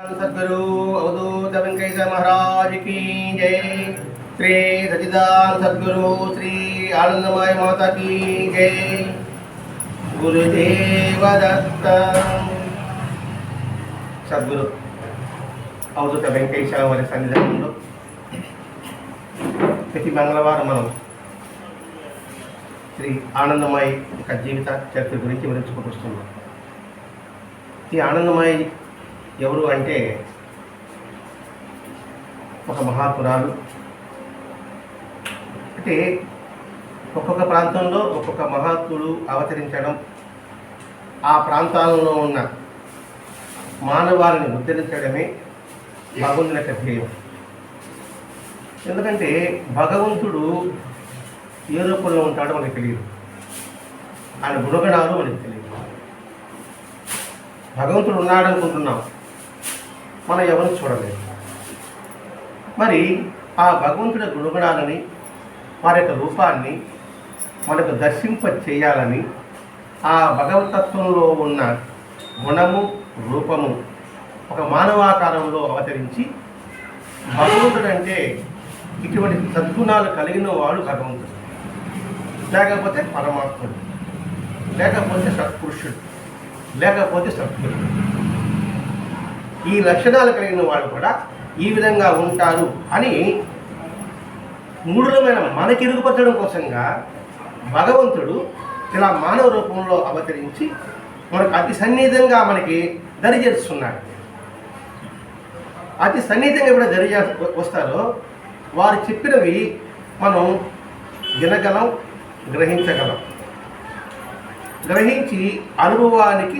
सदगुरु अवधूत वेंकटेश महाराज की जय श्री सचिदान सदगुरु श्री आनंदमय माता की जय गुरुदेव दत्त సద్గురు అవధూత వెంకటేశ్వర వారి సన్నిధానంలో ప్రతి మంగళవారం మనం శ్రీ ఆనందమయ యొక్క జీవిత చరిత్ర గురించి వివరించుకుంటూ వస్తున్నాం ఈ ఆనందమయ ఎవరు అంటే ఒక మహాపురాలు అంటే ఒక్కొక్క ప్రాంతంలో ఒక్కొక్క మహాత్ముడు అవతరించడం ఆ ప్రాంతాలలో ఉన్న మానవాళిని ఉద్ధరించడమే భగవంతుని యొక్క ధ్యేయం. ఎందుకంటే భగవంతుడు ఏ రూపంలో ఉంటాడో మనకు తెలియదు. ఆయన గుణగణాలు మనకు తెలియదు. భగవంతుడు ఉన్నాడనుకుంటున్నాం. మనం ఎవరు చూడలేదు. మరి ఆ భగవంతుడి గుణగుణాలని వారి యొక్క రూపాన్ని మనకు దర్శింప చేయాలని ఆ భగవతత్వంలో ఉన్న గుణము రూపము ఒక మానవాకారంలో అవతరించి భగవంతుడు అంటే ఇటువంటి సద్గుణాలు కలిగిన వాడు భగవంతుడు. లేకపోతే పరమాత్ముడు. లేకపోతే సత్పురుషుడు. లేకపోతే సత్పురుడు ఈ లక్షణాలు కలిగిన వాళ్ళు కూడా ఈ విధంగా ఉంటారు అని మూఢులమైన మనకి ఇరుగుపరచడం కోసంగా భగవంతుడు ఇలా మానవ రూపంలో అవతరించి మనకు అతి సన్నిహితంగా మనకి దరిచేస్తున్నాడు అతి సన్నిహితంగా ఎప్పుడు దరి వస్తారో వారు చెప్పినవి మనం వినగలం గ్రహించగలం. గ్రహించి అనుభవానికి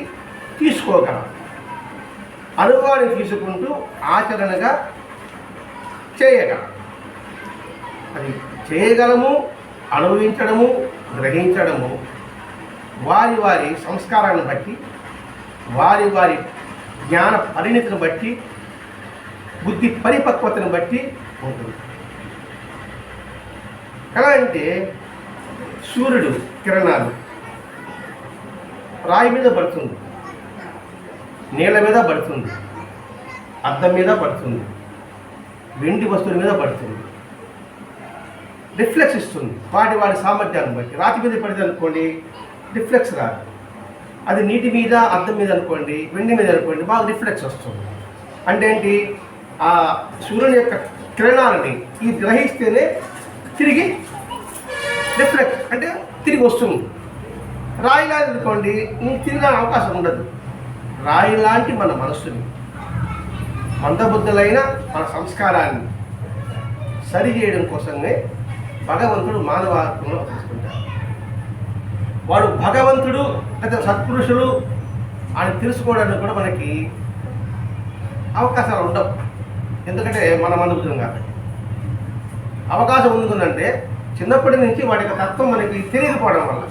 తీసుకోగలం. అనుభవాన్ని తీసుకుంటూ ఆచరణగా చేయగలం. అది చేయగలము అనుభవించడము గ్రహించడము వారి వారి సంస్కారాన్ని బట్టి వారి వారి జ్ఞాన పరిణితిని బట్టి బుద్ధి పరిపక్వతను బట్టి ఉంటుంది. ఎలా అంటే సూర్యుడు కిరణాలు రాయి మీద పడుతుంది. నీళ్ళ మీద పడుతుంది. అద్దం మీద పడుతుంది. వెండి వస్తువుల మీద పడుతుంది. రిఫ్లెక్స్ ఇస్తుంది. వాటి వాటి సామర్థ్యాన్ని బట్టి. రాతి మీద పడితే అనుకోండి రిఫ్లెక్స్ రాదు. అది నీటి మీద అద్దం మీద అనుకోండి వెండి మీద అనుకోండి బాగా రిఫ్లెక్స్ వస్తుంది. అంటే ఏంటి? ఆ సూర్యుని యొక్క కిరణాలని ఇది గ్రహిస్తేనే తిరిగి రిఫ్లెక్ట్ అంటే తిరిగి వస్తుంది. రాయి అనుకోండి నీకు తిరిగే అవకాశం ఉండదు. రాయి లాంటి మన మనస్సుని మందబుద్ధులైన మన సంస్కారాన్ని సరి చేయడం కోసమే భగవంతుడు మానవాత్మలో తీసుకుంటాడు వాడు భగవంతుడు లేదా సత్పురుషులు అని తెలుసుకోవడానికి కూడా మనకి అవకాశాలు ఉండవు. ఎందుకంటే మన మందబుద్ధం కాబట్టి. అవకాశం ఉందంటే చిన్నప్పటి నుంచి వాటి యొక్క తత్వం మనకి తెలియకపోవడం వల్ల.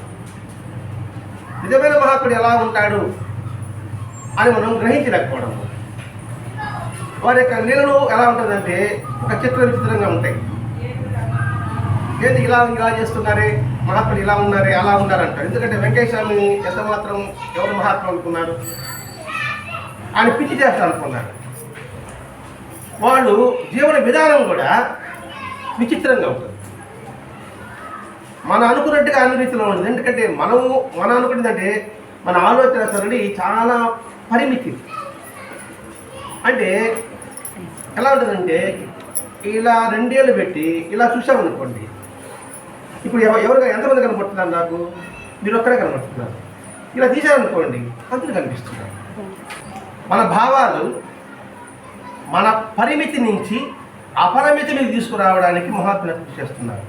నిజమైన మహాత్ముడు ఎలా ఉంటాడు? అని మనం గ్రహించలేకపోవడం. వారి యొక్క నీళ్ళు ఎలా ఉంటుందంటే ఒక చిత్ర విచిత్రంగా ఉంటాయి. ఏంటి ఇలా ఇలా చేస్తున్నారే మహాత్ములు ఇలా ఉన్నారే అలా ఉన్నారంటారు ఎందుకంటే వెంకటేశ్వరని ఎంత మాత్రం ఎవరు మహాత్ములు అనుకున్నారు? ఆయన పిచ్చి చేస్తారు అనుకున్నారు. వాళ్ళు జీవన విధానం కూడా విచిత్రంగా ఉంటుంది. మన అనుకున్నట్టుగా అన్ని రీతిలో ఉంటుంది ఎందుకంటే మనము మన అనుకున్నదంటే మన ఆలోచన సరళి చాలా పరిమితి. అంటే ఎలా ఉంటుందంటే ఇలా రెండేళ్ళు పెట్టి ఇలా చూసామనుకోండి ఇప్పుడు ఎవరు ఎంతమంది కనపడుతున్నారు నాకు? మీరు ఒక్కడే కనపడుతున్నారు. ఇలా తీసారనుకోండి అందరూ కనిపిస్తున్నారు మన భావాలు మన పరిమితి నుంచి అపరిమితిని తీసుకురావడానికి మహాత్ములు కృషి చేస్తున్నారు.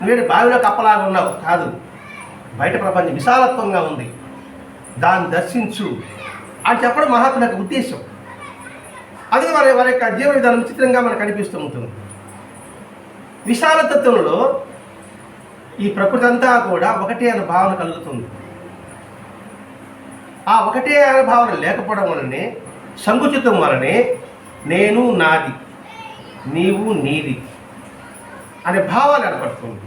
నువ్వేంటి బావిలో కప్పలాగా ఉన్నావు? కాదు. బయట ప్రపంచం విశాలత్వంగా ఉంది. దాన్ని దర్శించు అని చెప్పడం మహాత్ముల యొక్క ఉద్దేశం. అది వారి వారి యొక్క జీవన విధానం విచిత్రంగా మనకు కనిపిస్తూ ఉంటుంది. విశాలతత్వంలో ఈ ప్రకృతి అంతా కూడా ఒకటే అనే భావన కలుగుతుంది. ఆ ఒకటే అనే భావన లేకపోవడం వలనే సంకుచితం వలనే నేను నాది నీవు నీది అనే భావాలు ఏర్పడుతుంది.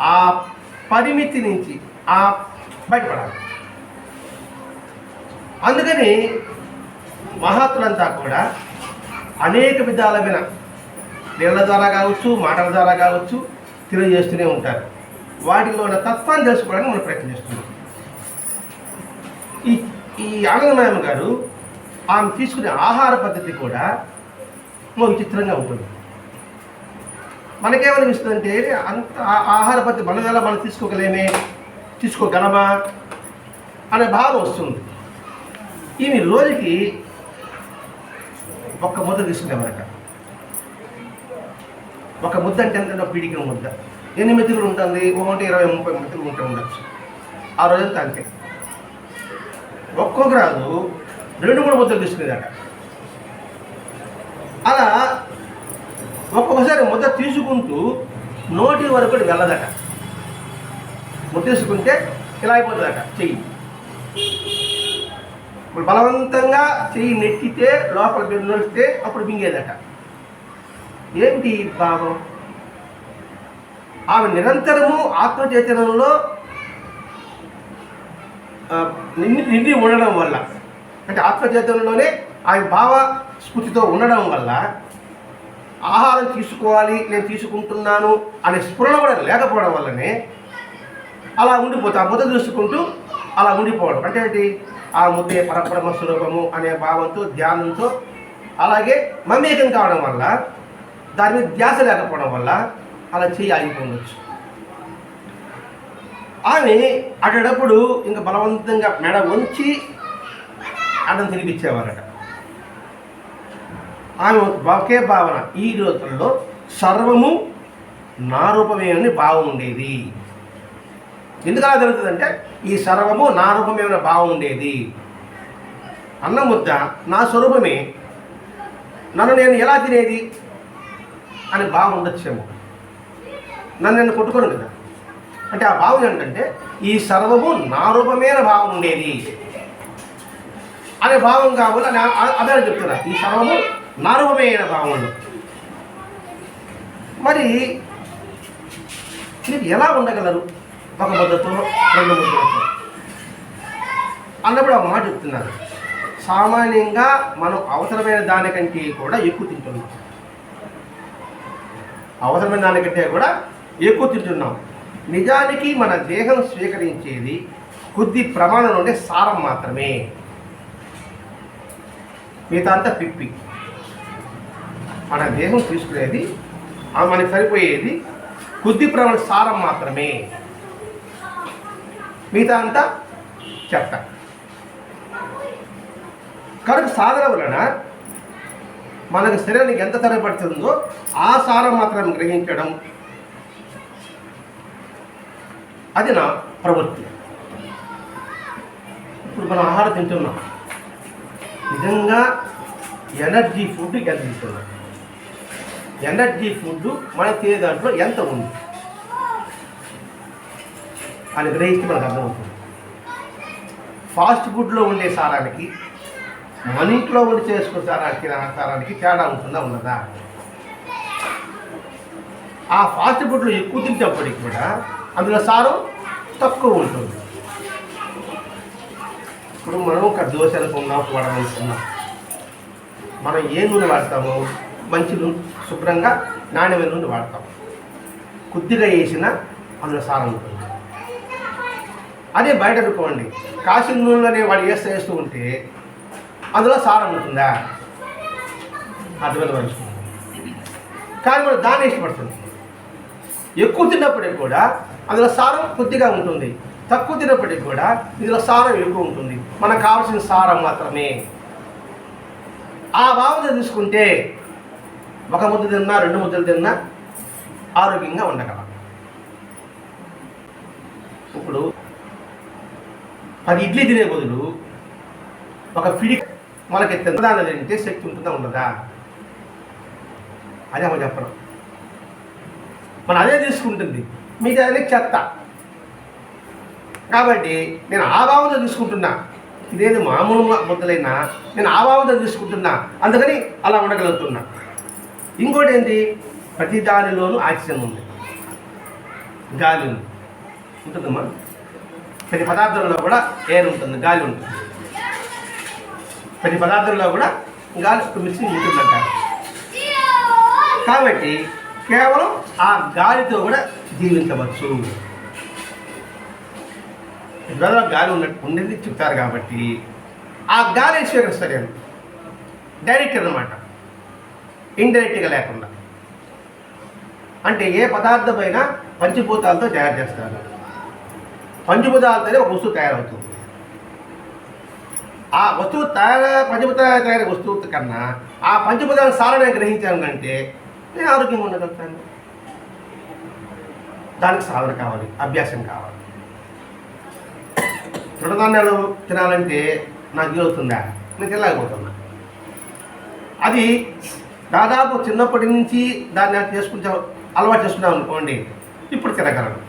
ఆ పరిమితి నుంచి ఆ బయటపడాలి. అందుకని మహాత్ములంతా కూడా అనేక విధాలమైన నీళ్ళ ద్వారా కావచ్చు మాటల ద్వారా కావచ్చు తెలియజేస్తూనే ఉంటారు. వాటిలో ఉన్న తత్వాన్ని తెలుసుకోవడానికి మనం ప్రయత్నం చేస్తున్నాం. ఈ ఈ ఆనందమయమ్మ గారు ఆమె తీసుకునే ఆహార పద్ధతి కూడా ఓ విచిత్రంగా ఉంటుంది. మనకేమనిపిస్తుంది అంటే అంత ఆహార పద్ధతి మన ఎలా మనం తీసుకోగలేమే తీసుకోగలమా అనే భావం వస్తుంది. ఈమె రోజుకి ఒక్క ముద్ద తీసుకునేవారట ఒక ముద్ద అంటే ఎంత? పీడికిన ముద్ద. ఎన్ని మెతుకులు ఉంటుంది? ఒకటి ఇరవై ముప్పై మెతుకులు ఉంటే ఉండొచ్చు. ఆ రోజంతా అంతే. ఒక్కొక్క రాదు రెండు మూడు ముద్దలు తీసుకునేదట. అలా ఒక్కొక్కసారి ముద్ద తీసుకుంటూ నోటి వరకు వెళ్ళదట. ముద్ద తీసుకుంటే ఇలా అయిపోతుందట. చెయ్యి. ఇప్పుడు బలవంతంగా చెయ్యి నెట్టితే లోపల నొలిస్తే అప్పుడు మింగేదట. ఏంటి భావం? ఆమె నిరంతరము ఆత్మచైతన్యంలో నిండి నిండి ఉండడం వల్ల అంటే ఆత్మచైతన్యంలోనే ఆమె భావ స్ఫూర్తితో ఉండడం వల్ల ఆహారం తీసుకోవాలి నేను తీసుకుంటున్నాను అనే స్ఫురణ కూడా లేకపోవడం వల్లనే అలా ఉండిపోతా ఆ ముద్ద చూసుకుంటూ అలా ఉండిపోవడం. అంటే ఏంటి? ఆ ముద్దే పరబ్రహ్మ స్వరూపము అనే భావంతో ధ్యానంతో అలాగే మమేకం కావడం వల్ల దాని మీద ధ్యాస లేకపోవడం వల్ల అలా చేయి ఆగిపోవచ్చు. ఆమె అటప్పుడు ఇంకా బలవంతంగా మెడ వంచి అన్నం తినిపించేవారట. ఆమె ఒకే భావన ఈ రోజుల్లో సర్వము నా రూపమే అని భావం ఉండేది. ఎందుకలా జరుగుతుందంటే ఈ సర్వము నా రూపమేమైన భావం ఉండేది. అన్న ముద్ద నా స్వరూపమే. నన్ను నేను ఎలా తినేది? అని భావం ఉండొచ్చేమో. నన్ను నేను కొట్టుకోను కదా. అంటే ఆ భావం ఏంటంటే ఈ సర్వము నా రూపమైన భావం ఉండేది. అనే భావం కావాలి అదే చెప్తున్నా ఈ సర్వము నా రూపమైన భావంలో మరి మీరు ఎలా ఉండగలరు? ఒక ముద్దతో రెండు ముద్దలతో అన్నప్పుడు ఒక మాట చెప్తున్నారు. సామాన్యంగా మనం అవసరమైన దానికంటే కూడా ఎక్కువ తింటున్నాం. అవసరమైన దానికంటే కూడా ఎక్కువ తింటున్నాం. నిజానికి మన దేహం స్వీకరించేది కొద్ది ప్రమాణం నుండి సారం మాత్రమే. మిగతా అంతా పిప్పి. మన దేహం తీసుకునేది మనకి సరిపోయేది కొద్ది ప్రమాణ సారం మాత్రమే. మిగతా అంతా చెత్త కనుక సాధన వలన మనకు శరీరానికి ఎంత తరపడుతుందో ఆ సారం మాత్రం గ్రహించడం. అది నా ప్రవృత్తి. ఇప్పుడు మనం ఆహారం తింటున్నాం. నిజంగా ఎనర్జీ ఫుడ్ ఎంత తింటున్నాం ఎనర్జీ ఫుడ్ మన తినే దాంట్లో ఎంత ఉంది? అని గ్రహిస్తే మనకు అర్థమవుతుంది. ఫాస్ట్ ఫుడ్లో ఉండే సారానికి మన ఇంట్లో ఉండి చేసుకునే సారానికి సారానికి తేడా ఉంటుందా ఉన్నదా ఆ ఫాస్ట్ ఫుడ్లో ఎక్కువ తింటప్పటికి కూడా అందులో సారం తక్కువ ఉంటుంది. ఇప్పుడు మనం ఒక దోశ అనుకున్నాం వడ అనుకున్నాం మనం ఏ నూనె వాడతాము మంచి నూనె శుభ్రంగా నాణ్యమైన నూనె వాడతాం. కొద్దిగా వేసిన అందులో సారం ఉంటుంది. అదే బయట అనుకోండి. కాసిన నూనెలోనే వాడు వేస్తూ వేస్తూ ఉంటే అందులో సారం ఉంటుందా? అర్థమైన మనిషి కానీ మనం దాన్ని ఇష్టపడుతుంది ఎక్కువ తిన్నప్పటికి కూడా అందులో సారం కొద్దిగా ఉంటుంది. తక్కువ తిన్నప్పటికి కూడా ఇందులో సారం ఎక్కువ ఉంటుంది. మనకు కావాల్సిన సారం మాత్రమే. ఆ భావన తీసుకుంటే ఒక ముద్ద తిన్నా రెండు ముద్దలు తిన్నా ఆరోగ్యంగా ఉండగలం. ఇప్పుడు పది ఇడ్లీ తినే బదులు ఒక పిడి మనకి తిన్నదాన్ని తింటే శక్తి ఉంటుందా ఉండదా? అదే మనం చెప్పడం. మనం అదే తీసుకుంటుంది. మీకు అదే చెత్త. కాబట్టి నేను ఆ భావంతో తీసుకుంటున్నా. ఇదేది మామూలు ముద్దలైనా నేను ఆ భావంతో తీసుకుంటున్నా. అందుకని అలా ఉండగలుగుతున్నా. ఇంకోటి ఏంటి? ప్రతి దానిలోనూ ఆక్సిజన్ ఉంది. గాలి ఉంది. ఉంటుందమ్మా? ప్రతి పదార్థంలో కూడా ఎయిర్ ఉంటుంది గాలి ఉంటుంది. ప్రతి పదార్థంలో కూడా గాలి మిక్సింగ్ ఉంటుందంటారు కాబట్టి కేవలం ఆ గాలితో కూడా జీవించవచ్చు. ఇవాళ గాలి ఉన్నట్టు ఉండేది చెప్తారు కాబట్టి ఆ గాలి స్వీకరిస్తారు నేను డైరెక్ట్ అన్నమాట ఇండైరెక్ట్గా లేకుండా. అంటే ఏ పదార్థమైనా పంచభూతాలతో తయారు చేస్తారు. పంచభూతాలతోనే ఒక వస్తువు తయారవుతుంది. ఆ వస్తువు తయారు పంచభూత తయారు వస్తువు కన్నా ఆ పంచభూతాల సారణ గ్రహించాను అంటే నేను ఆరోగ్యంగా ఉండగలుగుతాను దానికి సాధన కావాలి అభ్యాసం కావాలి. తృణధాన్యాలు తినాలంటే నాకు వీలవుతుందా నేను తినలేకపోతున్నా. అది దాదాపు చిన్నప్పటి నుంచి దాన్ని నేను చేసుకుంటా అలవాటు చేసుకున్నాం అనుకోండి ఇప్పుడు తినగలను.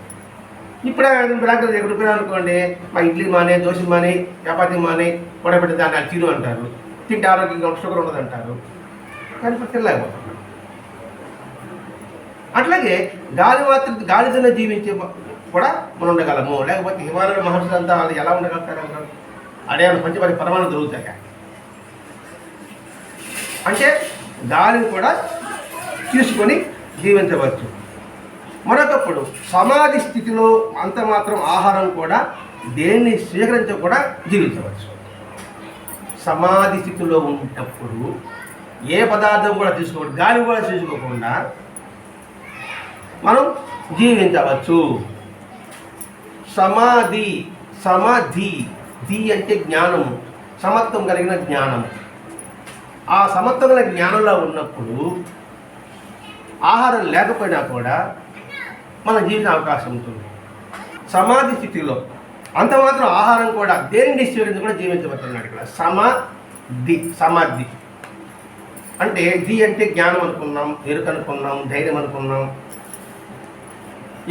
ఇప్పుడే బ్లాక్లో ఎక్కడిపోయినా అనుకోండి మా ఇడ్లీ మానే దోశ మానే చపాతి మానే వడబెట్టి దాన్ని తిను అంటారు. తింటే ఆరోగ్యంగా షుగర్ ఉండదు అంటారు. కానీ ఇప్పుడు తినలేకపోతున్నాం. అట్లాగే గాలి మాత్రం గాలితోనే జీవించే కూడా మనం ఉండగలము. లేకపోతే హిమాలయ మహర్షులు అంతా వాళ్ళు ఎలా ఉండగలుగుతారు అంటారు? అడే పంచపది పరమాణం దొరుకుతాయి అంటే గాలిని కూడా తీసుకొని జీవించవచ్చు. మరొకప్పుడు సమాధి స్థితిలో అంత మాత్రం ఆహారం కూడా దేన్ని స్వీకరించ కూడా జీవించవచ్చు. సమాధి స్థితిలో ఉన్నప్పుడు ఏ పదార్థం కూడా తీసుకోకూడదు గాలి కూడా తీసుకోకుండా మనం జీవించవచ్చు. సమాధి సమాధి ది అంటే జ్ఞానము సమత్వం కలిగిన జ్ఞానము ఆ సమత్వం కలిగిన జ్ఞానంలో ఉన్నప్పుడు ఆహారం లేకపోయినా కూడా మన జీవిత అవకాశం ఉంటుంది. సమాధి స్థితిలో అంత మాత్రం ఆహారం కూడా దేనిని స్వీకరించి కూడా జీవించబడుతున్నాడు ఇక్కడ సమాధి సమాధి. అంటే ది అంటే జ్ఞానం అనుకున్నాం ఎరుక అనుకున్నాం ధైర్యం అనుకున్నాం.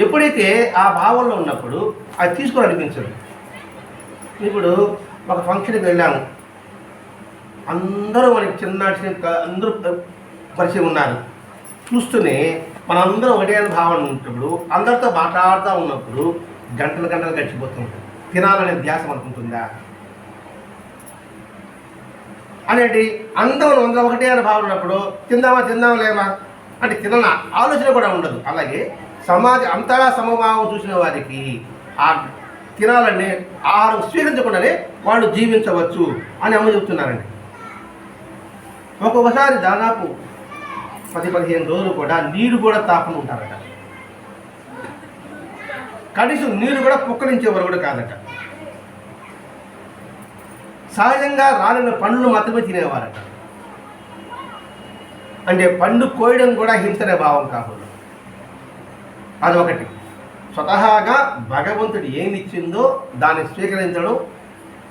ఎప్పుడైతే ఆ భావంలో ఉన్నప్పుడు అది తీసుకోవాలనిపించదు ఇప్పుడు ఒక ఫంక్షన్కి వెళ్ళాము. అందరూ మనకి చిన్నటి అందరూ పరిచయం ఉన్నారు. చూస్తూనే మనందరం ఒకటే అనే భావన ఉన్నప్పుడు అందరితో మాట్లాడుతూ ఉన్నప్పుడు గంటలు గంటలు గడిచిపోతుంటుంది తినాలనే ధ్యాస అనుకుంటుందా అనేది అందరం అందరం ఒకటే అనే భావన ఉన్నప్పుడు తిందామా తిందామా లేమా అంటే తిన ఆలోచన కూడా ఉండదు. అలాగే సమాజ అంతగా సమభావం చూసిన వారికి ఆ తినాలనే ఆహారం స్వీకరించకుండానే వాళ్ళు జీవించవచ్చు అని అమ్మ చెప్తున్నారండి. ఒక్కొక్కసారి దాదాపు పది పదిహేను రోజులు కూడా నీరు కూడా తాపని ఉంటారట. కనీసం నీరు కూడా పుక్కరించేవారు కూడా కాదట. సహజంగా రాలిన పండ్లు మాత్రమే తినేవారట. అంటే పండు కోయడం కూడా హింసనే భావం కాకుండా. అదొకటి. స్వతహాగా భగవంతుడు ఏమి ఇచ్చిందో దాన్ని స్వీకరించడం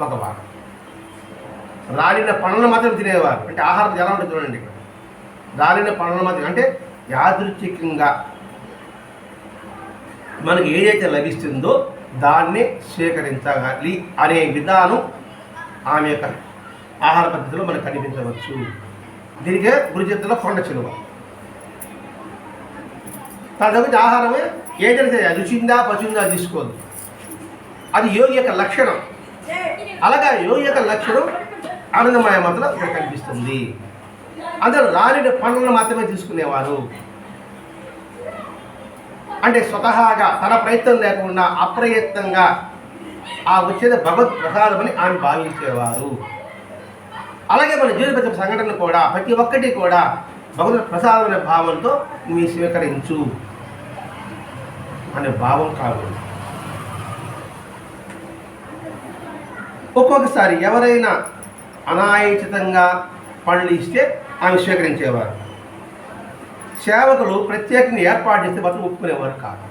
ఒక భాగం. రాలిన పండ్లను మాత్రం తినేవారు. అంటే ఆహారం ఎలా ఉంటుంది చూడండి ఇక్కడ. రాలిన పనుల మధ్య అంటే యాదృచ్ఛికంగా మనకి ఏదైతే లభిస్తుందో దాన్ని స్వీకరించాలి అనే విధానం ఆమె యొక్క ఆహార పద్ధతిలో మనకు కనిపించవచ్చు. దీనికే గురుచిత్తులో కొండ చిలువ. తన ఆహారమే ఏదైతే రుచిందా పచుందా తీసుకోదు. అది యోగి యొక్క లక్షణం. అలాగా యోగి యొక్క లక్షణం ఆనందమయ మాత్రం ఇక్కడ కనిపిస్తుంది. అందరూ రాలిన పండ్లను మాత్రమే తీసుకునేవారు అంటే స్వతహాగా తన ప్రయత్నం లేకుండా అప్రయత్నంగా ఆ వచ్చేది భగవత్ ప్రసాదమని ఆమె భావించేవారు. అలాగే మన జీవిత సంఘటన కూడా ప్రతి ఒక్కటి కూడా భగవత్ ప్రసాదం అనే భావంతో నువ్వు స్వీకరించు. అనే భావం కాదు. ఒక్కొక్కసారి ఎవరైనా అనాయచితంగా పనులు ఇస్తే ఆమె స్వీకరించేవారు సేవకులు ప్రత్యేకంగా ఏర్పాటు చేస్తే బతులు ఒప్పుకునేవారు కాదు.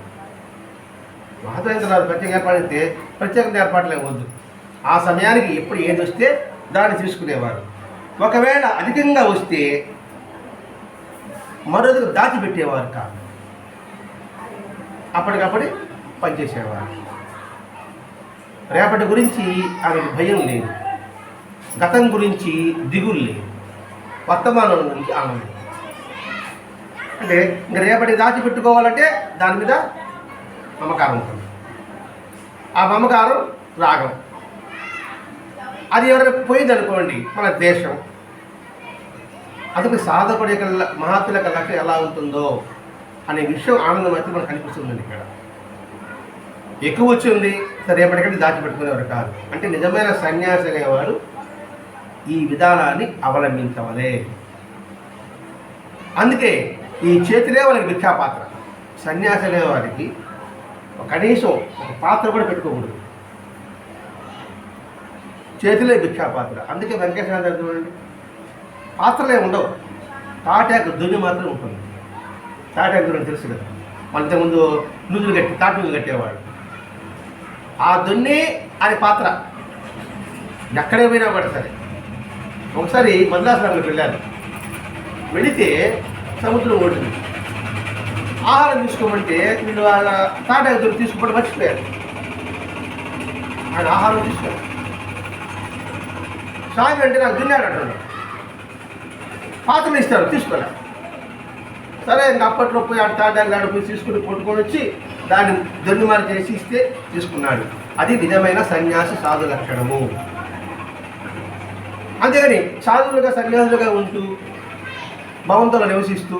మహాత్రేంద్రాలు ప్రత్యేక ఏర్పాటు చేస్తే ప్రత్యేకంగా ఏర్పాట్లు వద్దు. ఆ సమయానికి ఎప్పుడు ఏది వస్తే దాన్ని తీసుకునేవారు. ఒకవేళ అధికంగా వస్తే మరొకరు దాచిపెట్టేవారు కాదు. అప్పటికప్పుడు పనిచేసేవారు. రేపటి గురించి ఆమెకు భయం లేదు. గతం గురించి దిగులు లేదు. వర్తమానం నుంచి ఆనందం. అంటే ఇంకా రేపటి దాచిపెట్టుకోవాలంటే దాని మీద మమకారం ఉంటుంది. ఆ మమకారం రాగం. అది ఎవరైనా పోయింది అనుకోండి మన దేశం అందుకు సాధకుడి యొక్క మహాత్ముల యొక్క లక్ష్యం ఎలా ఉంటుందో అనే విషయం ఆనందం అయితే మనకు కనిపిస్తుందండి ఇక్కడ. ఎక్కువ వచ్చింది సరే రేపటికంటే దాచిపెట్టుకునేవారు కాదు. అంటే నిజమైన సన్యాసి అనేవాడు ఈ విధానాన్ని అవలంబించవలే. అందుకే ఈ చేతిలే వాళ్ళకి భిక్షాపాత్ర సన్యాసి అనేవారికి కనీసం ఒక పాత్ర కూడా పెట్టుకోకూడదు. చేతిలే భిక్షాపాత్ర. అందుకే వెంకటేశ్వర చూడండి పాత్రలే ఉండవు. తాటాకు దున్ని మాత్రం ఉంటుంది. తాటాకు గురించి తెలుసు కదా. మన ఇంతకుముందు నుదులు కట్టి తాటి నుదులు కట్టేవాడు. ఆ దున్ని అది పాత్ర. ఎక్కడే పోయినా కూడా సరే. ఒకసారి మద్రాసులోకి వెళ్ళాను వెళితే సముద్రం ఓడింది ఆహారం తీసుకోమంటే వీళ్ళు వాళ్ళ తాటాకు దున్ని తీసుకోమని మర్చిపోయారు. ఆయన ఆహారం తీసుకోరు స్వామి అంటే నాకు దున్నాడు అంటాడు. పాత్రలు ఇస్తారు తీసుకోలే. సరే ఇంకా అప్పట్లో పోయి ఆ తాటాకు పోయి తీసుకుని కొట్టుకొని వచ్చి దాన్ని దొన్నిమారు చేసి ఇస్తే తీసుకున్నాడు. అది నిజమైన సన్యాసి సాధు లక్షణము. అంతేగాని సాధువులుగా సన్యాసులుగా ఉంటూ భవంతులు నివసిస్తూ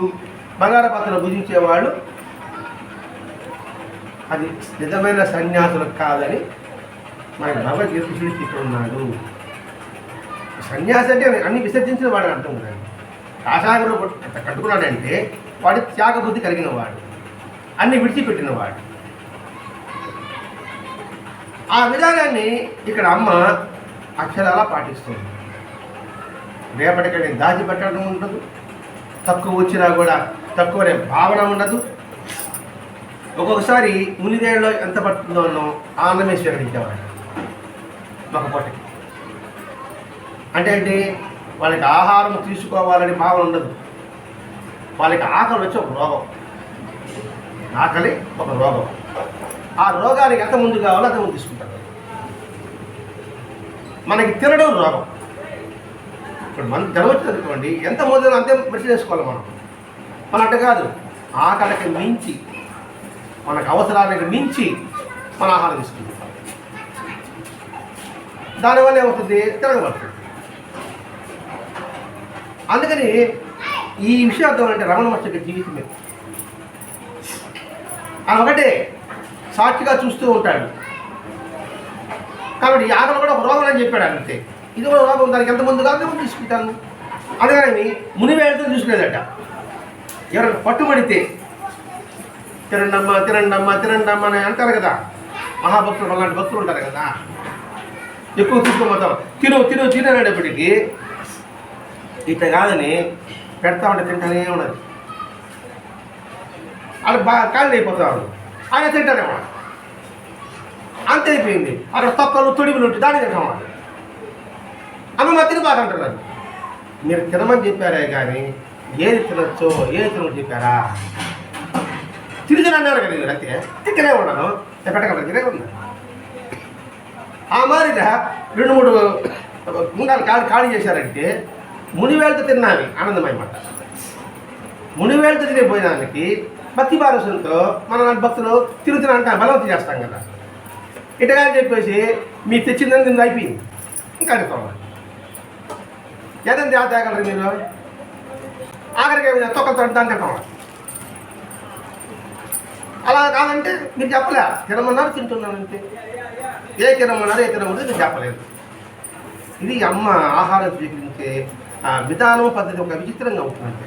బంగార పాత్రలు భుజించేవాడు అది నిజమైన సన్యాసులకు కాదని మన భగవద్గీత సృష్టిస్తున్నాడు సన్యాసి అంటే అన్ని విసర్జించిన వాడు అర్థం కదండి ఎంత కట్టుకున్నాడంటే వాడి త్యాగబుద్ధి కలిగిన వాడు. అన్ని విడిచిపెట్టినవాడు ఆ విధానాన్ని ఇక్కడ అమ్మ అక్షరాలా పాటిస్తుంది. రేపటికని దాచిపెట్టడం ఉండదు. తక్కువ వచ్చినా కూడా తక్కువనే భావన ఉండదు. ఒక్కొక్కసారి మునిదేళ్ళలో ఎంత పడుతుందో అన్నో ఆనందమే స్వీకరించేవాడు ఒక పూటకి. అంటే ఏంటి? వాళ్ళకి ఆహారం తీసుకోవాలని భావన ఉండదు. వాళ్ళకి ఆకలి వచ్చి ఒక రోగం. ఆకలి ఒక రోగం. ఆ రోగానికి ఎంత ముందు కావాలో అంత ముందు తీసుకుంటారు. మనకి తినడం రోగం. ఇప్పుడు మనం ధర వచ్చింది ఎంత ముందు అంతే మెసేజ్ చేసుకోవాలి మనం. మన అట్ట కాదు. ఆకలికి మించి మనకు అవసరానికి మించి మన ఆహారం తీసుకుంటాం. దానివల్ల ఏమవుతుంది? తిరగబడుతుంది. అందుకని ఈ విషయం అర్థం అంటే రమణ మహర్షి జీవితమే. ఆయన ఒకటే సాక్షిగా చూస్తూ ఉంటాడు. కాబట్టి ఈ ఆకలి కూడా ఒక రోగం అని చెప్పాడు అంతే. ఇది కూడా లాభం దానికి ఎంత ముందు కాదు ముందు తీసుకుంటాను. అందుకని మునివేళ్ళతో చూసుకునేదట ఎవరైనా పట్టుబడితే తిరండమ్మ తిరండమ్మ తిరండమ్మ అని అంటారు కదా. మహాభక్తులు అలాంటి భక్తులు ఉంటారు కదా. ఎక్కువ తీసుకోపోతాం తిను తిను తిను ఇట్లా కాదని పెడతా ఉంటే తింటానే ఉన్నది వాళ్ళు బాగా ఖాళీ ఉన్నాడు ఆయన తింటానే ఉన్నాడు అంతే అయిపోయింది. అక్కడ తొక్కలు తొడిగులు ఉంటే దాన్ని తింటాం అమ్మ మా తిని మీరు తినమని చెప్పారే కానీ ఏది తినొచ్చో ఏది తినని చెప్పారా? తిరిగి అన్నారు కదా మీరు అంతే. తిక్కనే ఉన్నాను. నేను ఉన్నాను తినే ఆ మాదిరిగా రెండు మూడు గుండాలు కాడు ఖాళీ చేశారంటే మునివేళ్ళతో తిన్నాను ఆనందమయమాట. మునివేళ్ళతో తినిపోయినానికి భక్తి పారసంతో మన భక్తులు తిరుగుతున్నా అంటే బలవంతం చేస్తాం కదా. ఇటగా చెప్పేసి మీరు తెచ్చిందని నేను అయిపోయింది. ఇంకా అడుగుతాం ఏదండి ఆ తేగలరు మీరు? ఆఖరికి ఏమైనా తొక్కలు తొడదాన్ని తింటాం అలా కాదంటే మీరు చెప్పలే. తినమన్నారు తింటున్నానంటే ఏ తినమన్నారు ఏ తినమన్నారు మీరు చెప్పలేదు. ఇది అమ్మ ఆహారం స్వీకరించే ఆ విధానం పద్ధతి ఒక విచిత్రంగా ఉంటుందంటే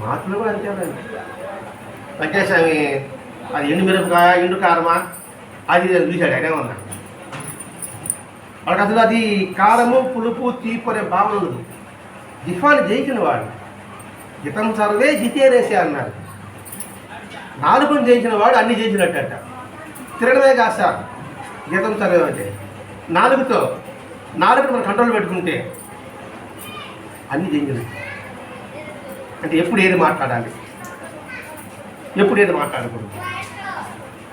మాటలు కూడా అంతేనండి వెంకటేశ్వమి అది ఎండు మిరపకాయ ఎండు కారమా? అది చూశాడు ఆయన వాళ్ళకి అసలు అది కారము పులుపు తీపు అనే భావన ఉంది జిఫాన్ని జయించిన వాడు. జితం సర్వే జితేరేసే అన్నారు. నాలుగుని జయించిన వాడు అన్ని జయించినట్టట. తిరగడమే కాదు జితం గీతం సర్వే అంటే నాలుగుతో నాలుగు మనం కంట్రోల్ పెట్టుకుంటే అన్ని జయించినట్టు అంటే ఎప్పుడు ఏది మాట్లాడాలి? ఎప్పుడు ఏది మాట్లాడకూడదు?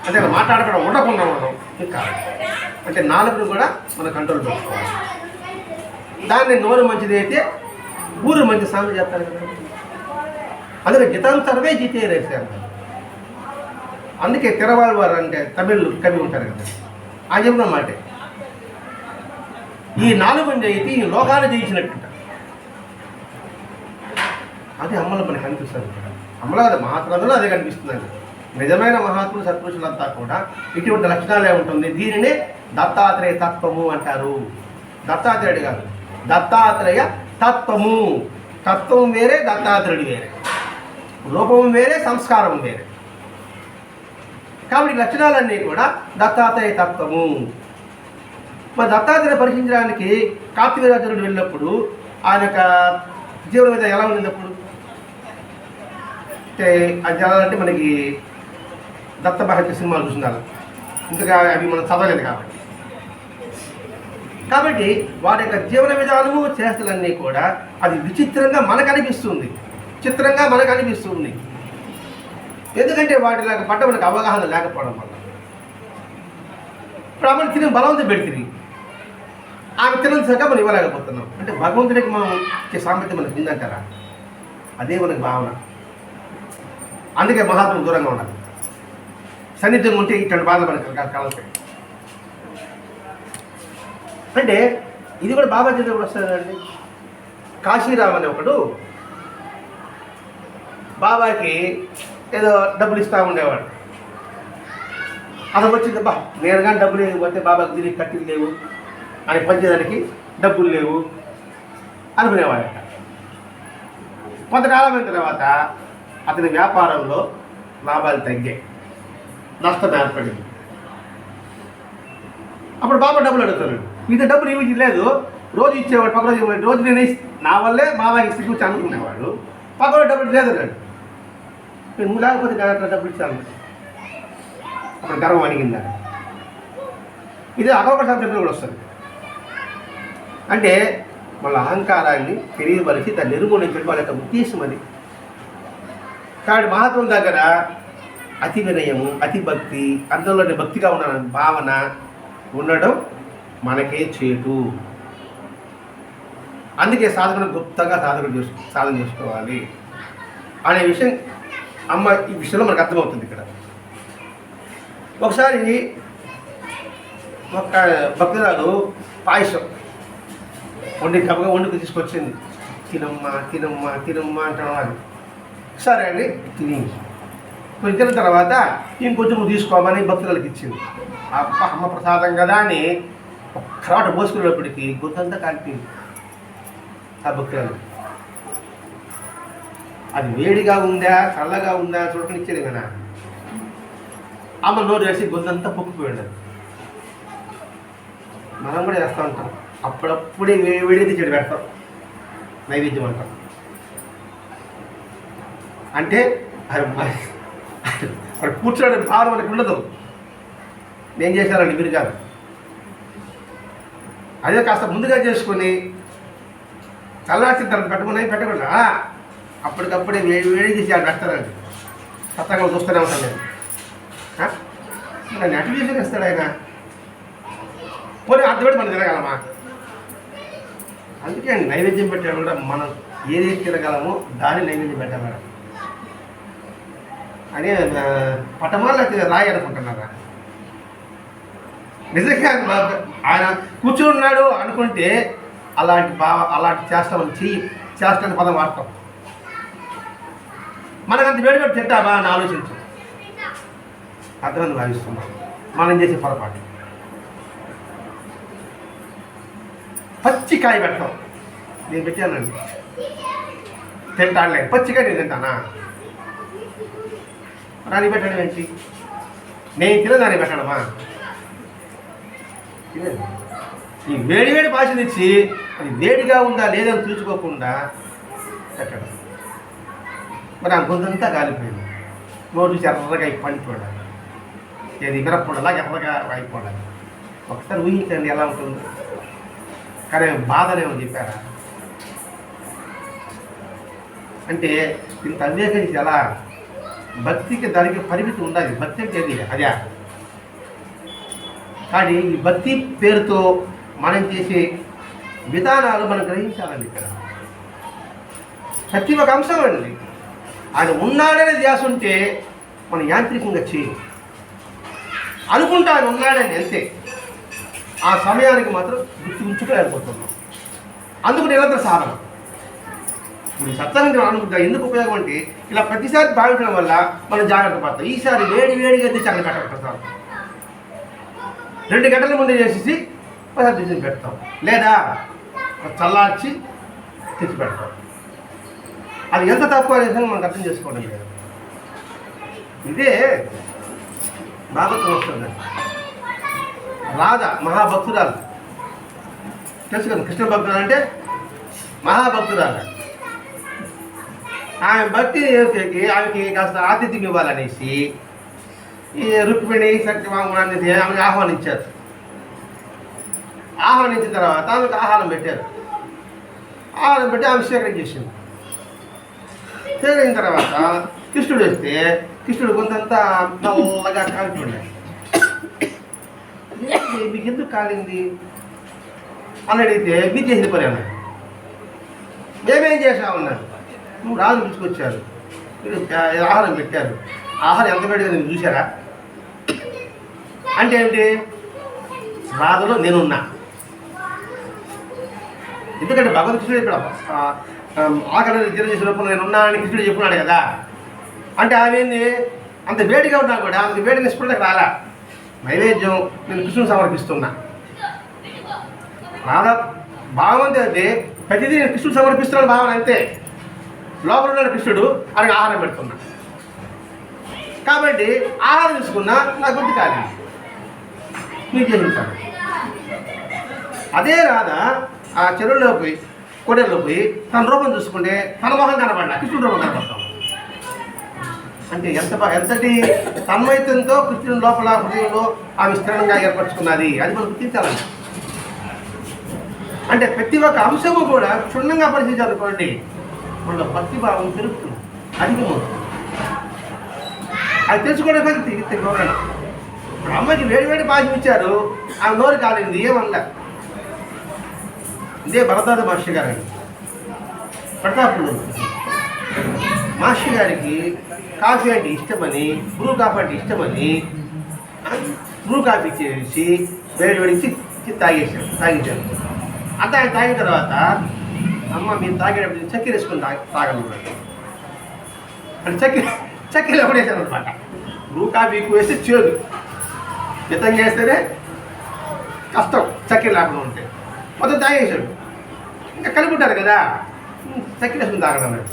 అంటే మాట్లాడకుండా ఉండకుండా ఉండడం ఇంకా అంటే నాలుగును కూడా మన కంట్రోల్ పెట్టుకోవాలి. దాన్ని నోరు మంచిది అయితే ఊరు మంచి సామెత చెప్తారు కదా. అందుకే జితాంతరమే జీతే రేసారు అందుకే తిరవాళ్ళ వారు అంటే తమిళ్ కవి ఉంటారు కదా. ఆ చెప్పిన మాటే. ఈ నాలుగు అయితే ఈ లోకాన్ని జయించినట్టు అది అమ్మలో మనకి కనిపిస్తుంది అమ్మలో అది మహాత్ములు అదే కనిపిస్తుందండి నిజమైన మహాత్ములు సత్పురుషులంతా కూడా ఇటువంటి లక్షణాలే ఉంటుంది. దీనినే దత్తాత్రేయ తత్వము అంటారు. దత్తాత్రేయుడు కాదు. దత్తాత్రేయ తత్వము. తత్వం వేరే దత్తాత్రేయుడు వేరే. రూపం వేరే సంస్కారం వేరే. కాబట్టి లక్షణాలన్నీ కూడా దత్తాత్రేయ తత్వము. మరి దత్తాత్రేయ పరీక్షించడానికి కార్తీవీరాజనుడు వెళ్ళినప్పుడు ఆయన యొక్క జీవన మీద ఎలా ఉన్నప్పుడు అంటే అది చదవాలంటే మనకి దత్త మహత్య సినిమాలు చూసినారు. ఇంతగా అవి మనం చదవలేదు కాబట్టి. కాబట్టి వారి యొక్క జీవన విధానము చేష్టలన్నీ కూడా అది విచిత్రంగా మనకు అనిపిస్తుంది. చిత్రంగా మనకు అనిపిస్తుంది. ఎందుకంటే వాటిలాగా పట్ల మనకు అవగాహన లేకపోవడం వల్ల. ఇప్పుడు అమ్మని తిని బలవంతం పెడితే ఆమె తినని సరిగ్గా మనం ఇవ్వలేకపోతున్నాం. అంటే భగవంతుడికి మనం ఇచ్చే సామర్థ్యం మనకు ఉందంటారా అదే మనకి భావన. అందుకే మహాత్ములు దూరంగా ఉండాలి. సన్నిధ్యం ఉంటే ఇట్లాంటి బాధలు మనకు కలుగుతాయి అంటే ఇది కూడా బాబా చంద్ర కూడా వస్తుందండి కాశీరామ్ అనే ఒకడు బాబాకి ఏదో డబ్బులు ఇస్తూ ఉండేవాడు. అతను వచ్చింది బా నేను కానీ డబ్బులు లేకపోతే బాబాకి తిరిగి కట్టింది లేవు. అని పంచేదానికి డబ్బులు లేవు. అనుకునేవాడట. కొంతకాలమైన తర్వాత అతని వ్యాపారంలో లాభాలు తగ్గాయి. నష్టం ఏర్పడింది. అప్పుడు బాబా డబ్బులు అడుగుతాడు మిగతా డబ్బులు ఏమి లేదు. రోజు ఇచ్చేవాడు పక్క రోజు రోజు నేను నా వల్లే బాబాకి సిగ్గుచ్చి అనుకునేవాడు. పక్క రోజు డబ్బులు లేదు అన్నాడు. నేను నువ్వు లేకపోతే నేను అట్లా డబ్బులు ఇచ్చాను. అప్పుడు గర్వం అడిగిందా ఇది అదొక సందర్భం కూడా వస్తుంది. అంటే వాళ్ళ అహంకారాన్ని తెలియవలసి దాన్ని నిర్మూలించడం వాళ్ళ యొక్క ఉద్దేశం అది. కాబట్టి మహాత్ముల దగ్గర అతి వినయము అతి భక్తి అందులోని భక్తిగా ఉన్న భావన ఉండడం మనకే చేటు. అందుకే సాధకుడు గుప్తంగా సాధకుడు చేసు సాధన చేసుకోవాలి. అనే విషయం అమ్మ ఈ విషయంలో మనకు అర్థమవుతుంది ఇక్కడ. ఒకసారి ఒక భక్తురాలు పాయసం వండి గబగా వండుకు తీసుకొచ్చింది. తినమ్మా తినమ్మా తినమ్మా అంటున్నారు సరే అండి తిని. కొంచెం తిన్న తర్వాత ఇంకొంచెం నువ్వు తీసుకోమని భక్తురాలకి ఇచ్చింది. అప్ప అమ్మ ప్రసాదం కదా అని ఒక్కరాట పోసుకునేటప్పటికి గుర్తంతా కాలిపోయింది ఆ భక్తురాలు అది వేడిగా ఉందా చల్లగా ఉందా చూడకనిచ్చేది కదా. అమ్మ నోరు వేసి గొంతంతా పొక్కుపోయి మనం కూడా చేస్తూ ఉంటాం. అప్పుడప్పుడే వేడిది చెడు పెడతాం. నైవేద్యం అంటాం. అంటే అది మరి మరి భావన మనకు ఉండదు. నేను చేశానండి మీరు కాదు. అదే కాస్త ముందుగా చేసుకొని చల్లార్చిన తర్వాత పెట్టమని పెట్టకుండా అప్పటికప్పుడే వేడి వేడి చేసి అది పెడతారండి సత్తంగా చూస్తూనే ఉంటాను నేను. నన్ను మరి అటు చేసి ఇస్తాడు ఆయన. పోనీ అర్థపడి మనం తినగలమా? అందుకే నైవేద్యం పెట్టాడు కూడా మనం ఏదైతే తినగలమో దాన్ని నైవేద్యం పెట్టాలి మేడం. అదే ఆ, పటమాల రాయి అనుకుంటున్నారా? నిజంగా ఆయన కూర్చుని ఉన్నాడు అనుకుంటే అలాంటి భావ అలాంటి చేష్టం చెయ్యి చేష్టని పదం వాడతాం. మనకంత వేడి పెట్టి తింటావా అని ఆలోచించు. అర్థమని భావిస్తున్నాం మనం చేసే పొరపాటు. పచ్చికాయ పెట్టడం. పెట్టాం నేను పెట్టానండి. తింటానులే. పచ్చికాయ నేను తింటానా? దాన్ని పెట్టడం ఏంటి? నేను తినదాన్ని పెట్టడమా? ఈ వేడి వేడి భాష అది వేడిగా ఉందా లేదని చూసుకోకుండా పెట్టడం. మరి ఆ గొంతంతా కాలిపోయింది. నోరు ఎర్రగా అయి పండిపోవడం ఏది మిరప్పొడలా ఎర్రగా అయిపోవడం ఒకసారి ఊహించండి ఎలా ఉంటుంది. కానీ బాధనేమో చెప్పారా? అంటే ఇంత అవివేకించి ఎలా? భక్తికి దానికి పరిమితి ఉండాలి. భక్తి అంటే అది అదే. కానీ ఈ భక్తి పేరుతో మనం చేసే విధానాలు మనం గ్రహించాలండి ఇక్కడ. ప్రతి ఒక్క అంశం అండి. ఆయన ఉన్నాడనే ధ్యాస ఉంటే మనం యాంత్రికంగా చేయం అనుకుంటా ఆయన ఉన్నాడని అంతే ఆ సమయానికి మాత్రం గుర్తు ఉంచుకోలేకపోతున్నాం. అందుకు నిరంతర సాధన. ఇప్పుడు సత్సంగం అనుకుంటా ఎందుకు ఉపయోగం అంటే ఇలా ప్రతిసారి భావించడం వల్ల మనం జాగ్రత్త పడతాం. ఈసారి వేడి వేడిగా తెచ్చి అక్కడ పెట్టాలి రెండు గంటల ముందు చేసేసి ఒకసారి తెచ్చి పెడతాం. లేదా చల్లార్చి తెచ్చి పెడతాం. అది ఎంత తక్కువ అనేది మనకు అర్థం చేసుకోవడం లేదు. ఇదే భాగవతం వస్తుంది. రాధ మహాభక్తురాలు. తెలుసు కదా కృష్ణ భక్తురాలు అంటే మహాభక్తురాలు. ఆమె భక్తి ఆమెకి కాస్త ఆతిథ్యం ఇవ్వాలనేసి ఈ రుక్మిణి సత్యవామనాన్ని ఆమెను ఆహ్వానించారు. ఆహ్వానించిన తర్వాత ఆమెకు ఆహారం పెట్టారు. ఆహారం పెట్టి ఆమె స్వీకరణ చేసింది. స్వీకరించిన తర్వాత కృష్ణుడు వస్తే కృష్ణుడు కొంతంతా నల్లగా కాలిపోయాడు మీకు ఎందుకు కాలింది? అని అడిగితే మీ చేసిన పని అన్నాడు. మేమేం చేసామన్నాడు నువ్వు రాజు పిలుచుకొచ్చారు. ఆహారం పెట్టారు. ఆహారం ఎంత పెట్టేది నేను చూసారా అంటే ఏమిటి రాధలో నేనున్నా. ఎందుకంటే భగవద్ కృష్ణుడు ఇప్పుడు ఆకలి తీరం చేసినప్పుడు నేనున్నా అని కృష్ణుడు చెప్పున్నాడు కదా. అంటే ఆమె అంత వేడిగా ఉన్నా కూడా ఆమెకు వేడి నిష్పడకు రాలా. నైవేద్యం నేను కృష్ణుడు సమర్పిస్తున్నా. రాధా భావం అంటే ప్రతిదీ నేను కృష్ణుడు సమర్పిస్తున్నాను భావన అంతే. లోపల ఉన్న కృష్ణుడు ఆయనకు ఆహారం పెడుతున్నా. కాబట్టి ఆహారం తీసుకున్నా నా గుర్తు కాదు మీరు అదే రాధ ఆ చెరువులో పోయి కోడెల్లో పోయి తన రూపం చూసుకుంటే తన మొహం కనబడ్డా కృష్ణుడు రూపం కనబడతాం అంటే ఎంత ఎంతటి తన్మయత్వంతో కృష్ణుని లోపల హృదయంలో ఆమె స్థిరంగా ఏర్పరచుకున్నది? అది మనం గుర్తించాలండి అంటే ప్రతి ఒక్క అంశము కూడా క్షుణ్ణంగా పరిశీలించాలనుకోండి మన భక్తి భావం పెరుగుతుంది. అధికమవుతుంది అది తెలుసుకోవడం తిరిగి వివరణ అమ్మకి వేడి వేడి ఇచ్చారు. ఆ నోరు కాలేదు. ఏమన్నా ఇదే భరతాద మహర్షి గారండి ప్రతాపుడు. మహర్షి గారికి కాఫీ అంటే ఇష్టమని బ్రూ కాఫీ అంటే ఇష్టమని బ్రూ కాఫీ చేసి వేడి వేడిచ్చి తాగేశారు తాగించారు. అంతా ఆయన తాగిన తర్వాత అమ్మ మీరు తాగేటప్పుడు చక్కెర వేసుకొని తాగ తాగమన్నాడు. అంటే చక్కెర చక్కెర ఎవరు అనమాట బ్రూ కాఫీ ఎక్కువ వేస్తే చేదు. మితం చేస్తేనే కష్టం చక్కెర లేకుండా ఉంటే. మొత్తం తాగేశాడు. ఇంకా కలుపుంటారు కదా. చక్కెర వేసుకుని తాగడం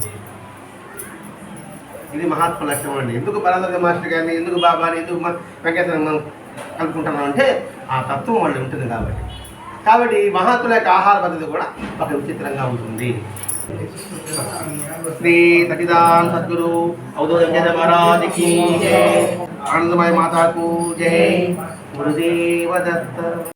ఇది మహాత్మ లక్ష్యం అండి. ఎందుకు బలదర్గ మాస్టర్ గారిని ఎందుకు బాబాని ఎందుకు వెంకటేశ్వరం మనం కలుపుకుంటున్నాం అంటే ఆ తత్వం వాళ్ళు ఉంటుంది కాబట్టి. కాబట్టి మహాత్ముల యొక్క ఆహార పద్ధతి కూడా ఒక విచిత్రంగా ఉంటుంది. శ్రీ సచిదాన్ సద్గురు ఔదోదయ మహారాజుకి आनंदमय माता को जय। गुरुदेव दत्त।